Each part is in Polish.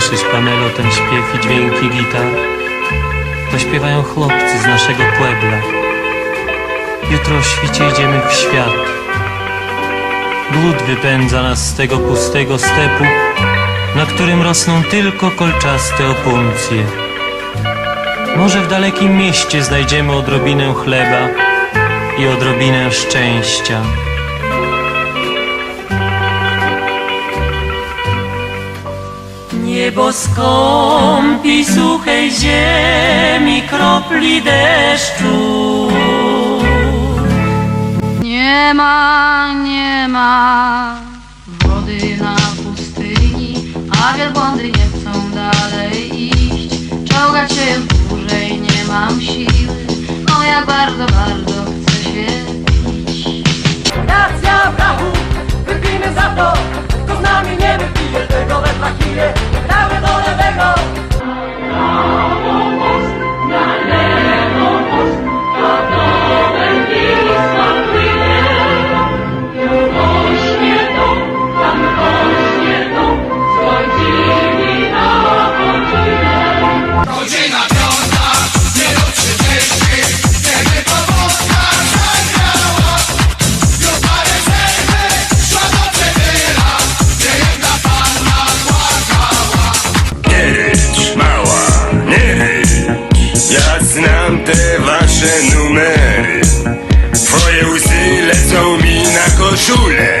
Słyszysz, Pamelo, ten śpiew i dźwięki gitar? To śpiewają chłopcy z naszego Puebla. Jutro o świcie idziemy w świat. Głód wypędza nas z tego pustego stepu, na którym rosną tylko kolczaste opuncje. Może w dalekim mieście znajdziemy odrobinę chleba i odrobinę szczęścia. Niebo skąpi suchej ziemi kropli deszczu. Nie ma, nie ma wody na pustyni, a wielbłądy nie chcą dalej iść. Czołgać się dłużej nie mam siły, o jak bardzo, bardzo chcę się pić. Racja brachu, wypijmy za to Kto z nami nie wypije tego we koszulę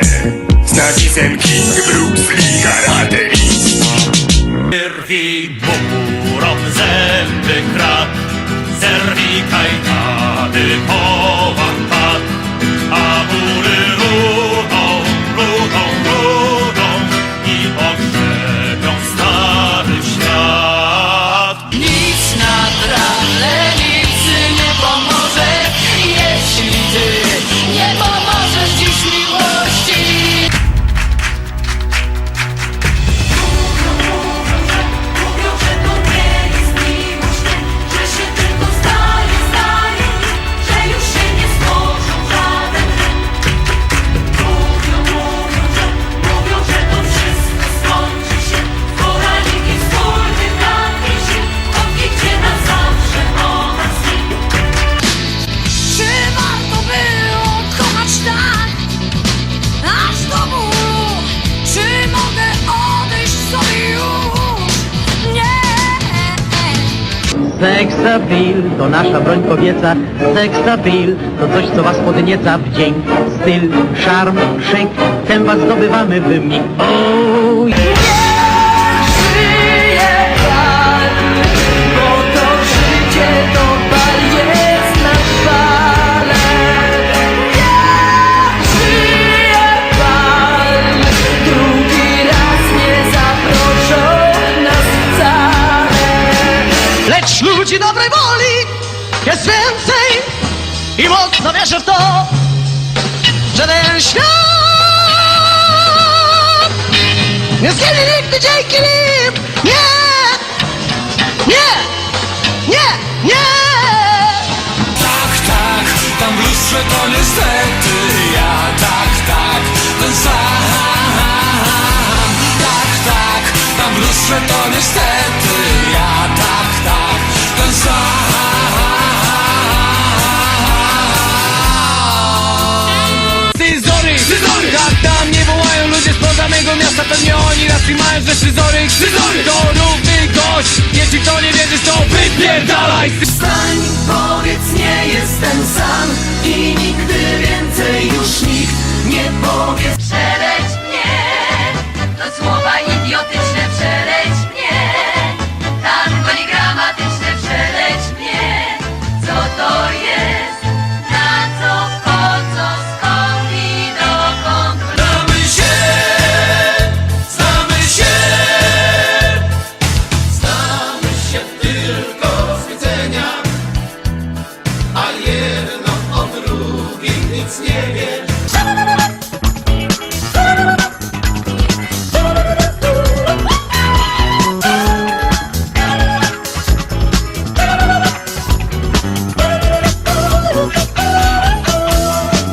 Z napisem King Bruce Lee Karate Wyrwij burom zęby krat, zerwij kajtany Seksabil to nasza broń kobieca. Seksabil to coś, co was podnieca w dzień. Styl, szarm, szek, ten was zdobywamy w mig oh, Lecz ludzi dobrej woli jest więcej I mocno wierzę w to, że ten świat Nie zginie nigdy dzięki nim. Nie, nie, nie, nie. Tak, tak, tam w lustrze to niestety ja. Tak, tak, ten sam. Tak, tak, tam w lustrze to niestety Tak, tak, ten sam Scyzory, scyzory Jak tam nie wołają ludzie spoza mego miasta Pewnie oni racji mają, że scyzory, scyzory To równy gość, jeśli to nie wierzysz to wypierdalaj! Wstań, powiedz Yeah.